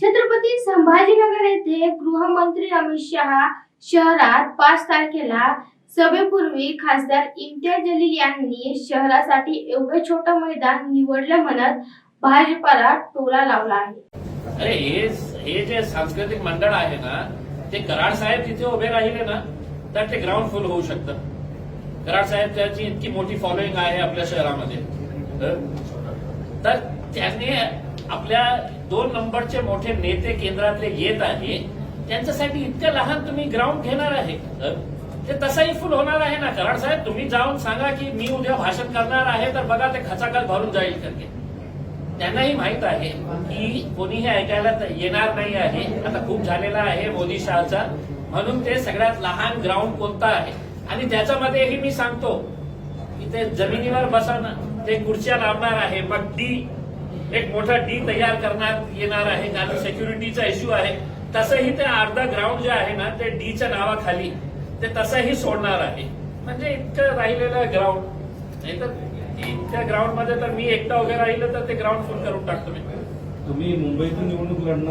छत्रपती संभाजीनगर येथे गृहमंत्री अमित शहा शहरात पाच तारखेला सभेपूर्वी खासदार इम्तियाज जलील यांनी शहरासाठी एवढं छोटं मैदान निवडलं म्हणत भाजपाला टोला लावला आहे. अरे हे हे जे सांस्कृतिक मंडळ आहे ना ते कराड साहेब तिथे उभे राहिले ना तर ते ग्राउंड फुल होऊ शकतं. कराड साहेब त्याची इतकी मोठी फॉलोईंग आहे आपल्या शहरामध्ये. तर त्यांनी आपल्या दोन नंबरचे मोठे नेते केंद्रातले येत आहे त्यांच्यासाठी इतकं लहान तुम्ही ग्राउंड घेणार आहे ते तसाही फुल होणार आहे ना? कराड साहेब तुम्ही जाऊन सांगा की मी उद्या भाषण करणार आहे तर बघा ते खचाखच भरून जाईल करके त्यांनाही माहीत आहे की कोणीही ऐकायला येणार नाही आहे. आता खूप झालेला आहे मोदी शहाचा. म्हणून ते सगळ्यात लहान ग्राउंड कोणता आहे? आणि त्याच्यामध्येही मी सांगतो की ते जमिनीवर बसा ना ते खुर्च्या लावणार आहे मग ती एक मोठा डी तयार करण्यात येणार आहे कारण सेक्युरिटीचा इश्यू आहे. तसंही ते अर्धा ग्राउंड जे आहे ना ते डीच्या नावाखाली ते तसंही सोडणार आहे. म्हणजे इतकं राहिलेलं ग्राउंड नाही तर इतक्या ग्राउंडमध्ये तर मी एकटा उभे राहिलं तर ते ग्राउंड फुल करून टाकतो मी. तुम्ही मुंबईतून निवडणूक लढणार